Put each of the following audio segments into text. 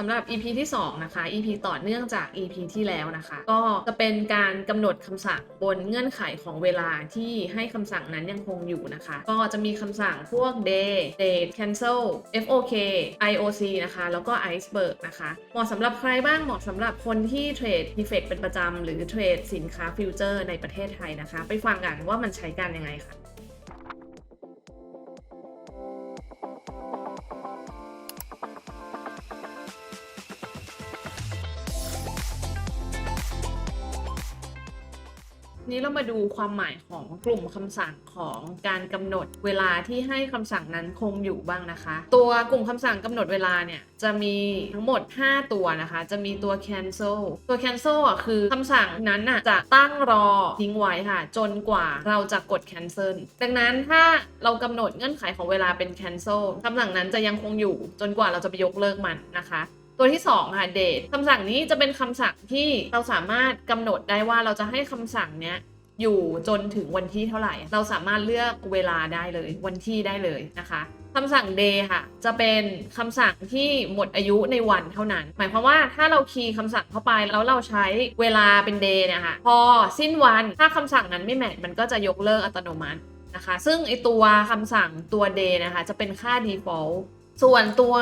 สำหรับ EP ที่2นะคะ EP ต่อเนื่องจาก EP ที่แล้วนะคะ ก็จะเป็นการกำหนดคำสั่งบนเงื่อนไขของเวลาที่ให้คำสั่งนั้นยังคงอยู่นะคะ ก็จะมีคำสั่งพวก day date cancel FOK IOC นะคะ แล้วก็ iceberg นะคะ เหมาะสำหรับใครบ้างเหมาะสำหรับคนที่เทรด defect เป็นประจำหรือเทรดสินค้าฟิวเจอร์ในประเทศไทยนะคะ ไปฟังกันว่ามันใช้การยังไงค่ะ นี้เรามาดูความหมายของกลุ่มคำสั่งของการกำหนดเวลาที่ให้คำสั่งนั้นคงอยู่บ้างนะคะ ตัวกลุ่มคำสั่งกำหนดเวลาเนี่ยจะมีทั้งหมด 5 ตัวนะคะ จะมีตัว cancel ตัว cancel อะคือคำสั่งนั้นน่ะจะตั้งรอทิ้งไว้ค่ะ จนกว่าเราจะกด cancel ดังนั้นถ้าเรากำหนดเงื่อนไขของเวลาเป็น cancel คำสั่งนั้นจะยังคงอยู่จนกว่าเราจะไปยกเลิกมันนะคะ ตัวที่2ค่ะ date คำสั่งนี้จะเป็นคำสั่งที่เราสามารถกำหนดได้ว่าเราจะให้คำสั่งเนี้ยอยู่จนถึงวันที่เท่าไหร่ เราสามารถเลือกเวลาได้เลยวันที่ได้เลยนะคะคำสั่ง day ค่ะ จะเป็นคำสั่งที่หมดอายุในวันเท่านั้น หมายความว่าถ้าเราคีย์คำสั่งเข้าไปแล้วเราใช้เวลาเป็น day เนี่ยค่ะ พอสิ้นวันถ้าคำสั่งนั้นไม่แมทมันก็จะยกเลิกอัตโนมัตินะคะ ซึ่งไอตัวคำสั่งตัว day นะคะ จะเป็นค่า default ส่วนตัว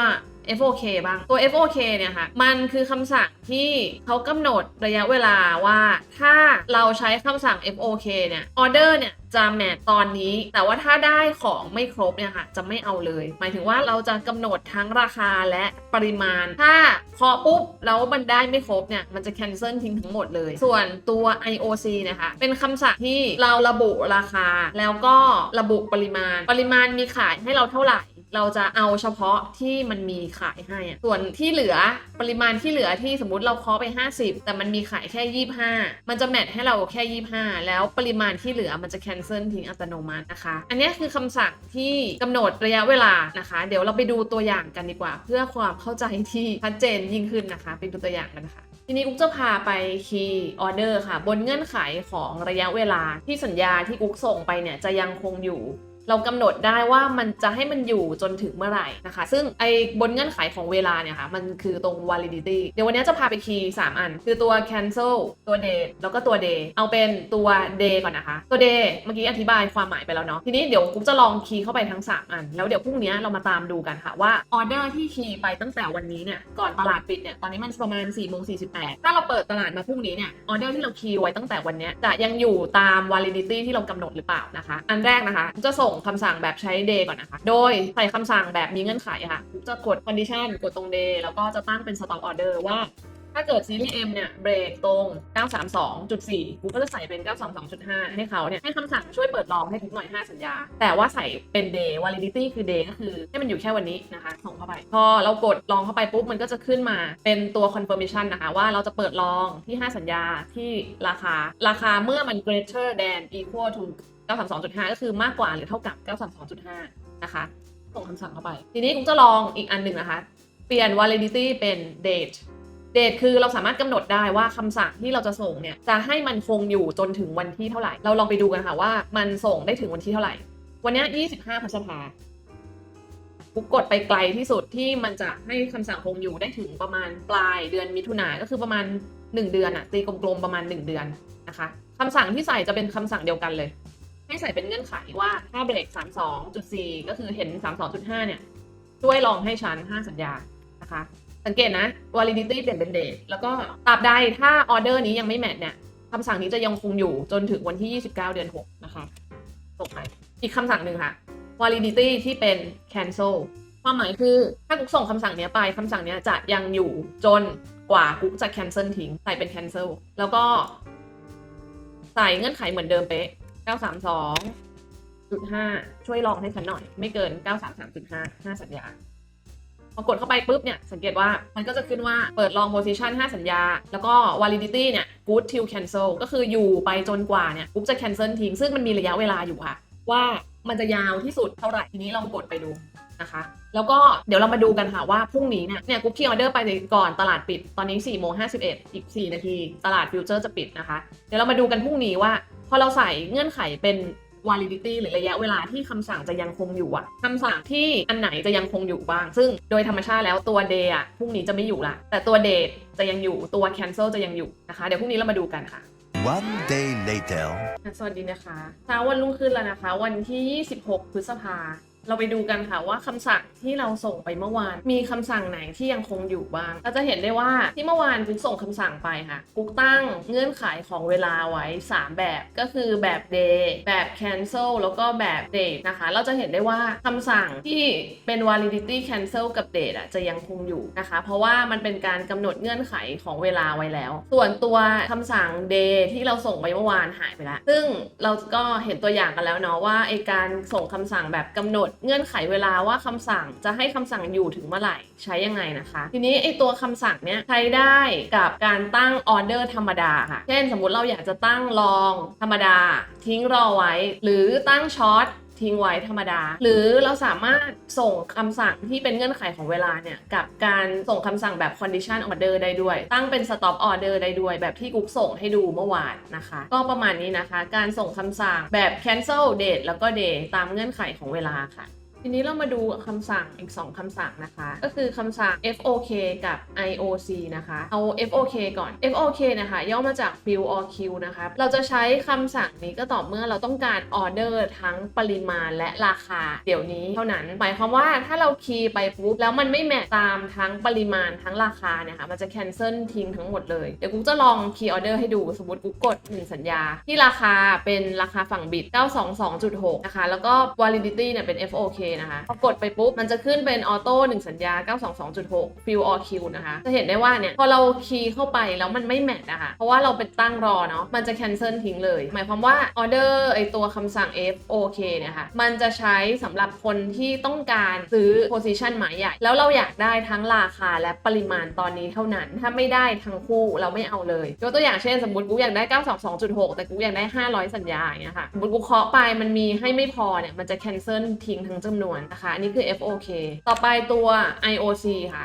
FOK บ้าง ตัว FOK เนี่ยค่ะ มันคือคำสั่งที่เขากำหนดระยะเวลาว่า ถ้าเราใช้คำสั่ง FOK เนี่ยออเดอร์เนี่ยจะแมทตอนนี้ แต่ว่าถ้าได้ของไม่ครบเนี่ยค่ะจะไม่เอาเลย หมายถึงว่าเราจะกำหนดทั้งราคาและปริมาณ ถ้าเคาะปุ๊บแล้วมันได้ไม่ครบเนี่ยมันจะ cancel ทิ้งทั้งหมดเลย ส่วนตัว IOC นะคะเป็นคำสั่งที่เราระบุราคา แล้วก็ระบุปริมาณ ปริมาณมีขายให้เราเท่าไหร่ เราจะเอาเฉพาะที่มันมีขายให้อะส่วนที่เหลือปริมาณที่เหลือที่สมมติเราเคาะไป 50 แต่มันมีขายแค่ 25 มันจะแมทให้เราแค่ 25 แล้วปริมาณที่เหลือมันจะ cancel ทิ้งอัตโนมัตินะคะ อันนี้คือคำสั่งที่กำหนดระยะเวลานะคะ เดี๋ยวเราไปดูตัวอย่างกันดีกว่า เพื่อความเข้าใจที่ชัดเจนยิ่งขึ้นนะคะ ไปดูตัวอย่างกันค่ะทีนี้กุ๊กจะพาไปคีย์ออเดอร์ค่ะ บนเงื่อนไขของระยะเวลาที่สัญญาที่กุ๊กส่งไปเนี่ยจะยังคงอยู่ เรากำหนดได้ว่ามันจะให้มันอยู่จนถึงเมื่อไหร่นะคะ ซึ่งไอ้บนเงื่อนไขของเวลาเนี่ยค่ะ มันคือตรง validity เดี๋ยววันนี้จะพาไปคีย์ 3 อัน คือตัว cancel ตัว date แล้วก็ตัว day เอาเป็นตัว day ก่อนนะคะ ตัว day เมื่อกี้อธิบายความหมายไปแล้วเนาะ ทีนี้เดี๋ยวกุ๊กจะลองคีย์เข้าไปทั้ง 3 อัน แล้วเดี๋ยวพรุ่งนี้เรามาตามดูกันค่ะว่าออเดอร์ที่คีย์ไปตั้งแต่วันนี้เนี่ย ก่อนตลาดปิดเนี่ย ตอนนี้มันประมาณ4ี่โมงสีถ้าเราเปิดตลาดมาพรุ่งนี้เนี่ย ออเดอร์ที่เราคีย์ไว้ตั้งแต่วันนี้จะยังอยู่ตาม validity ที่เรากำหนดหรือเปล่านะคะ อันแรกนะคะ จะส่งคำสั่งแบบใช้ day ก่อนนะคะ โดยใส่คำสั่งแบบมีเงื่อนไขค่ะ จะกด condition กดตรง day แล้วก็จะตั้งเป็น stop order ว่าถ้าเกิดซีรีส์ M เนี่ยเบรกตรง 932.4กูก็จะใส่เป็น922.5 ให้เขาเนี่ย ให้คำสั่งช่วยเปิดลองให้ทุกหน่อย 5 สัญญา แต่ว่าใส่เป็น day validity คือ day ก็คือ ให้มันอยู่แค่วันนี้นะคะ ส่งเข้าไป พอเรากดลองเข้าไปปุ๊บ มันก็จะขึ้นมาเป็นตัว confirmation นะคะ ว่าเราจะเปิดลองที่ 5 สัญญาที่ราคา ราคาเมื่อมัน greater than equal to 932.5 ก็คือมากกว่าหรือเท่ากับ 932.5 นะคะ ส่งคำสั่งเข้าไป ทีนี้กูจะลองอีกอันหนึ่งนะคะ เปลี่ยน validity เป็น date เดทคือเราสามารถกำหนดได้ว่าคำสั่งที่เราจะส่งเนี่ยจะให้มันคงอยู่จนถึงวันที่เท่าไหร่ เราลองไปดูกันค่ะว่ามันส่งได้ถึงวันที่เท่าไหร่ วันนี้ย25พฤษภากูกดไปไกลที่สุดที่มันจะให้คำสั่งคงอยู่ได้ถึงประมาณปลายเดือนมิถุนาก็คือประมาณ 1 เดือนอะตีกลมๆประมาณ 1 เดือนนะคะคำสั่งที่ใส่จะเป็นคำสั่งเดียวกันเลย ให้ใส่เป็นเงื่อนไขว่าถ้าเบรก 32.4 ก็คือเห็น 32.5 เนี่ย ช่วยลองให้ฉัน 5 สัญญานะคะ สังเกตนะ validity เปลี่ยนเป็น date แล้วก็ตราบใดถ้าออเดอร์นี้ยังไม่แมทเนี่ยคำสั่งนี้จะยังคงอยู่จนถึงวันที่ 29 เดือน 6 นะคะส่งไปอีกคำสั่งหนึ่งค่ะ validity ที่เป็น cancel ความหมายคือถ้ากุ๊กส่งคำสั่งนี้ไปคำสั่งนี้จะยังอยู่จนกว่ากุ๊กจะ cancel ทิ้งใส่เป็น cancel แล้วก็ใส่เงื่อนไขเหมือนเดิมเป๊ะ 932.5 ช่วยลองให้ฉันหน่อย ไม่เกิน 933.5 5 สัญญา พอกดเข้าไปปุ๊บเนี่ย สังเกตว่ามันก็จะขึ้นว่าเปิดลอง position 5 สัญญา แล้วก็ validity เนี่ย good till cancel ก็คืออยู่ไปจนกว่าเนี่ยกุ๊บจะ cancel ทิ้ง ซึ่งมันมีระยะเวลาอยู่ค่ะ ว่ามันจะยาวที่สุดเท่าไหร่ทีนี้ลองกดไปดูนะคะ แล้วก็เดี๋ยวเรามาดูกันค่ะว่าพรุ่งนี้เนี่ยเนี่ยกุ๊บคีย์ออเดอร์ไปก่อนตลาดปิดตอนนี้4โมง51อีก 4 นาที ตลาดฟิวเจอร์จะปิดนะคะ เดี๋ยวเรามาดูกันพรุ่งนี้ว่า อเราใส่เงื่อนไขเป็น validity หรือระยะเวลาที่คำสั่งจะยังคงอยู่อะคำสั่งที่อันไหนจะยังคงอยู่บ้าง ซึ่งโดยธรรมชาติแล้วตัว day อะพรุ่งนี้จะไม่อยู่ละแต่ตัว date จะยังอยู่ตัว cancel จะยังอยู่นะคะเดี๋ยวพรุ่งนี้เรามาดูกันค่ะ One day later. อะสวัสดีนะคะเช้าวันรุ่งขึ้นแล้วนะคะ วันที่ 26 พฤษภา เราไปดูกันค่ะว่าคำสั่งที่เราส่งไปเมื่อวาน มีคำสั่งไหนที่ยังคงอยู่บ้าง เราจะเห็นได้ว่าที่เมื่อวานกุ๊กส่งคำสั่งไปค่ะ กุ๊กตั้งเงื่อนไขของเวลาไว้ 3 แบบก็คือแบบ day แบบ cancel แล้วก็แบบ date นะคะ เราจะเห็นได้ว่าคำสั่งที่เป็น validity cancel กับ date อะจะยังคงอยู่นะคะ เพราะว่ามันเป็นการกำหนดเงื่อนไขของเวลาไว้แล้ว ส่วนตัวคำสั่ง day ที่เราส่งไปเมื่อวานหายไปแล้วซึ่งเราก็เห็นตัวอย่างกันแล้วเนาะว่าไอการส่งคำสั่งแบบกำหนดเงื่อนไขเวลาว่าคำสั่งจะให้คำสั่งอยู่ถึงเมื่อไหร่ใช้ยังไงนะคะ ทีนี้ไอตัวคำสั่งเนี้ยใช้ได้กับการตั้งออเดอร์ธรรมดาค่ะ เช่นสมมุติเราอยากจะตั้งลองธรรมดา ทิ้งรอไว้ หรือตั้งช็อต ทิ้งไว้ธรรมดา หรือเราสามารถส่งคำสั่งที่เป็นเงื่อนไขของเวลาเนี่ย กับการส่งคำสั่งแบบ condition order ได้ด้วย ตั้งเป็น stop order ได้ด้วย แบบที่กุ๊กส่งให้ดูเมื่อวานนะคะ ก็ประมาณนี้นะคะ การส่งคำสั่งแบบ cancel date แล้วก็ day ตามเงื่อนไขของเวลาค่ะ ทีนี้เรามาดูคำสั่งอีก 2 คำสั่งนะคะ ก็คือคำสั่ง FOK กับ IOC นะคะ เอา FOK ก่อน FOK นะคะ ย่อมาจาก Fill or Queue นะคะ เราจะใช้คำสั่งนี้ก็ต่อเมื่อเราต้องการออเดอร์ทั้งปริมาณและราคา เดี๋ยวนี้เท่านั้น หมายความว่าถ้าเราคีย์ไปปุ๊บแล้วมันไม่แมทตามทั้งปริมาณทั้งราคาเนี่ยค่ะมันจะ cancel ทิ้งทั้งหมดเลย เดี๋ยวกูจะลองคีย์ออเดอร์ให้ดู สมมติกูกด 1 สัญญา ที่ราคาเป็นราคาฝั่งบิต922.6 นะคะ แล้วก็ validity เนี่ยเป็น FOK นะคะพอกดไปปุ๊บ มันจะขึ้นเป็นออโต้1สัญญา 922.6 fill or queue นะคะ จะเห็นได้ว่าเนี่ย พอเราคีย์เข้าไปแล้วมันไม่แมทนะคะเพราะว่าเราเป็นตั้งรอเนาะมันจะ cancel ทิ้งเลย หมายความว่าออเดอร์ไอตัวคำสั่ง FOK เนี่ยค่ะมันจะใช้สำหรับคนที่ต้องการซื้อ position หมายใหญ่ แล้วเราอยากได้ทั้งราคาและปริมาณตอนนี้เท่านั้น ถ้าไม่ได้ทั้งคู่เราไม่เอาเลยยกตัวอย่างเช่นสมมติกูอยากได้ 922.6 แต่กูอยากได้ 500 สัญญาอย่างเงี้ยค่ะสมมติกูเคาะไปมันมีให้ไม่พอเนี่ยมันจะ cancel ทิ้งทั้งจำนวนนะคะ อันนี้คือ FOK ต่อไปตัว IOC ค่ะ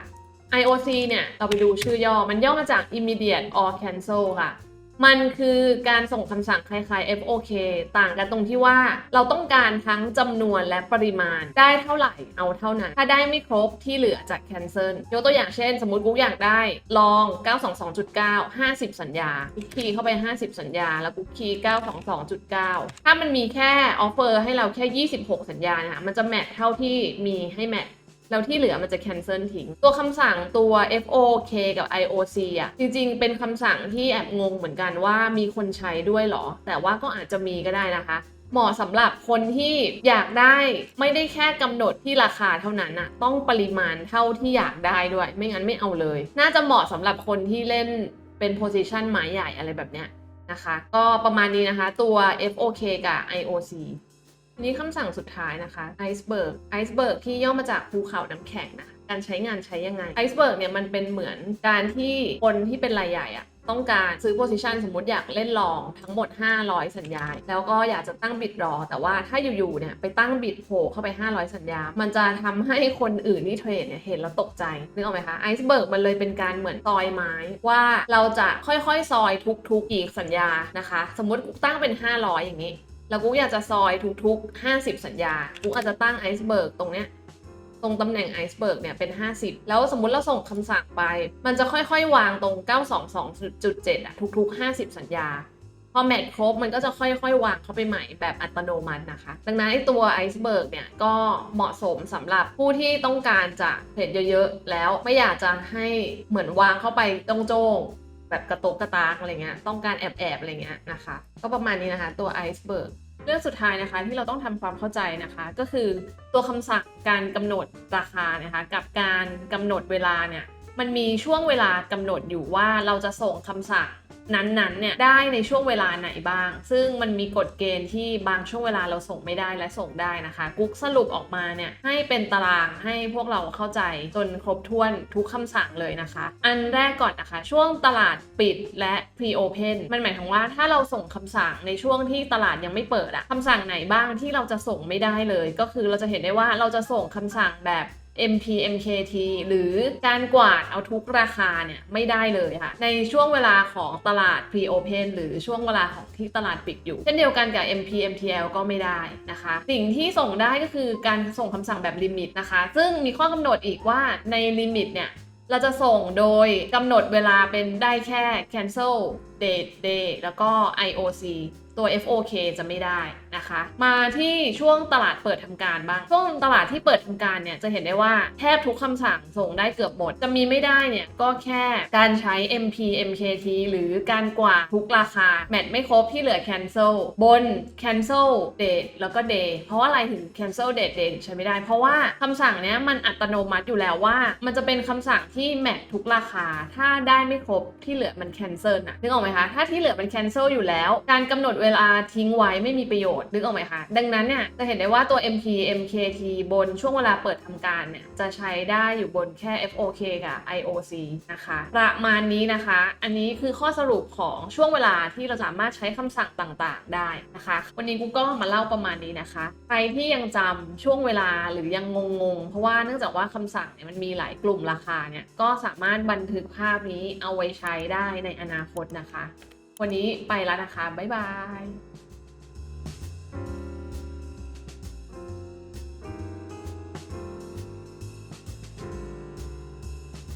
IOC เนี่ย เราไปดูชื่อย่อ มันย่อมาจาก immediate or cancel ค่ะ มันคือการส่งคำสั่งคล้ายๆ FOK ต่างกันตรงที่ว่าเราต้องการทั้งจำนวนและปริมาณได้เท่าไหร่เอาเท่านั้น ถ้าได้ไม่ครบที่เหลือจาก cancel ยกตัวอย่างเช่น สมมติกูอยากได้ลอง 922.9 50 สัญญากูคีย์เข้าไป 50 สัญญา แล้วกูคีย์922.9 ถ้ามันมีแค่ออฟเฟอร์ให้เราแค่ 26 สัญญานะคะมันจะแมทเท่าที่มีให้แมท แล้วที่เหลือมันจะ cancel ทิ้ง ตัวคำสั่งตัว FOK กับ IOC อะ จริงๆ เป็นคำสั่งที่แอบงงเหมือนกันว่ามีคนใช้ด้วยเหรอ แต่ว่าก็อาจจะมีก็ได้นะคะเหมาะสำหรับคนที่อยากได้ไม่ได้แค่กำหนดที่ราคาเท่านั้นอะต้องปริมาณเท่าที่อยากได้ด้วย ไม่งั้นไม่เอาเลย น่าจะเหมาะสำหรับคนที่เล่นเป็น position หมายใหญ่อะไรแบบเนี้ยนะคะ ก็ประมาณนี้นะคะตัว FOK กับ IOC นี้คำสั่งสุดท้ายนะคะ iceberg iceberg ที่ย่อมาจากภูเขาน้ำแข็งนะคะการใช้งานใช้ยังไง iceberg เนี่ยมันเป็นเหมือนการที่คนที่เป็นรายใหญ่อะต้องการซื้อ position สมมติอยากเล่นลองทั้งหมด 500 สัญญา แล้วก็อยากจะตั้งบิดรอ แต่ว่าถ้าอยู่ๆเนี่ยไปตั้งบิดโผล่เข้าไป 500 สัญญา มันจะทำให้คนอื่นที่เทรดเนี่ยเห็นแล้วตกใจนึกออกไหมคะ iceberg มันเลยเป็นการเหมือนซอยไม้ว่าเราจะค่อยๆ ซอยทุกๆ อีกสัญญานะคะ สมมติตั้งเป็น 500 อย่างนี้ แล้วกูอยากจะซอยทุกๆ 50 สัญญา กูอาจจะตั้งไอซ์เบิร์กตรงเนี้ยตรงตำแหน่งไอซ์เบิร์กเนี่ยเป็น 50 แล้วสมมุติเราส่งคำสั่งไป มันจะค่อยๆ วางตรง 922.7อะทุก ๆ 50 สัญญา พอแมทครบมันก็จะค่อยๆ วางเข้าไปใหม่แบบอัตโนมัตินะคะ ดังนั้นตัวไอซ์เบิร์กเนี่ยก็เหมาะสมสำหรับผู้ที่ต้องการจะเทรดเยอะๆ แล้วไม่อยากจะให้เหมือนวางเข้าไปตรงโจง แบบกระตุกกระตากอะไรเงี้ยต้องการแอบแอบอะไรเงี้ยนะคะ ก็ประมาณนี้นะคะตัวไอซ์เบิร์กเรื่องสุดท้ายนะคะที่เราต้องทำความเข้าใจนะคะ ก็คือตัวคำสั่งการกำหนดราคานะคะกับการกำหนดเวลาเนี่ยมันมีช่วงเวลากำหนดอยู่ว่าเราจะส่งคำสั่ง นั้นๆเนี่ยได้ในช่วงเวลาไหนบ้าง ซึ่งมันมีกฎเกณฑ์ที่บางช่วงเวลาเราส่งไม่ได้และส่งได้นะคะ กุ๊กสรุปออกมาเนี่ยให้เป็นตารางให้พวกเราเข้าใจจนครบถ้วนทุกคำสั่งเลยนะคะ อันแรกก่อนนะคะ ช่วงตลาดปิดและ pre open มันหมายถึงว่าถ้าเราส่งคำสั่งในช่วงที่ตลาดยังไม่เปิดอะคำสั่งไหนบ้างที่เราจะส่งไม่ได้เลย ก็คือเราจะเห็นได้ว่าเราจะส่งคำสั่งแบบ MP MKT หรือการกวาดเอาทุกราคาเนี่ยไม่ได้เลยค่ะ ในช่วงเวลาของตลาด Pre Open หรือช่วงเวลาของที่ตลาดปิดอยู่ เช่นเดียวกันกับ MP MTL ก็ไม่ได้นะคะ สิ่งที่ส่งได้ก็คือการส่งคำสั่งแบบลิมิตนะคะ ซึ่งมีข้อกำหนดอีกว่าในลิมิตเนี่ยเราจะส่งโดยกำหนดเวลาเป็นได้แค่ cancel date day แล้วก็ IOC ตัว FOK จะไม่ได้ นะคะ มาที่ช่วงตลาดเปิดทำการบ้าง ช่วงตลาดที่เปิดทำการเนี่ยจะเห็นได้ว่าแทบทุกคำสั่งส่งได้เกือบหมด จะมีไม่ได้เนี่ยก็แค่การใช้ MP MKT หรือการกว่าทุกราคา แมทไม่ครบที่เหลือ cancel บน cancel date แล้วก็ day เพราะว่าอะไรถึง cancel date day ใช้ไม่ได้ เพราะว่าคำสั่งเนี้ยมันอัตโนมัติอยู่แล้วว่า มันจะเป็นคำสั่งที่แมททุกราคา ถ้าได้ไม่ครบที่เหลือมัน cancel นะนึกออกไหมคะ ถ้าที่เหลือมัน cancel อยู่แล้ว การกำหนดเวลาทิ้งไว้ไม่มีประโยชน์นึกออกไหมคะ ดังนั้นเนี่ยจะเห็นได้ว่าตัว MP MKT บนช่วงเวลาเปิดทำการเนี่ยจะใช้ได้อยู่บนแค่ FOK กับ IOC นะคะประมาณนี้นะคะ อันนี้คือข้อสรุปของช่วงเวลาที่เราสามารถใช้คำสั่งต่างๆ ได้นะคะ วันนี้กูก็มาเล่าประมาณนี้นะคะ ใครที่ยังจำช่วงเวลาหรือยังงงๆ เพราะว่าเนื่องจากว่าคำสั่งเนี่ยมันมีหลายกลุ่มราคาเนี่ยก็สามารถบันทึกภาพนี้เอาไว้ใช้ได้ในอนาคตนะคะ วันนี้ไปแล้วนะคะ บ๊ายบาย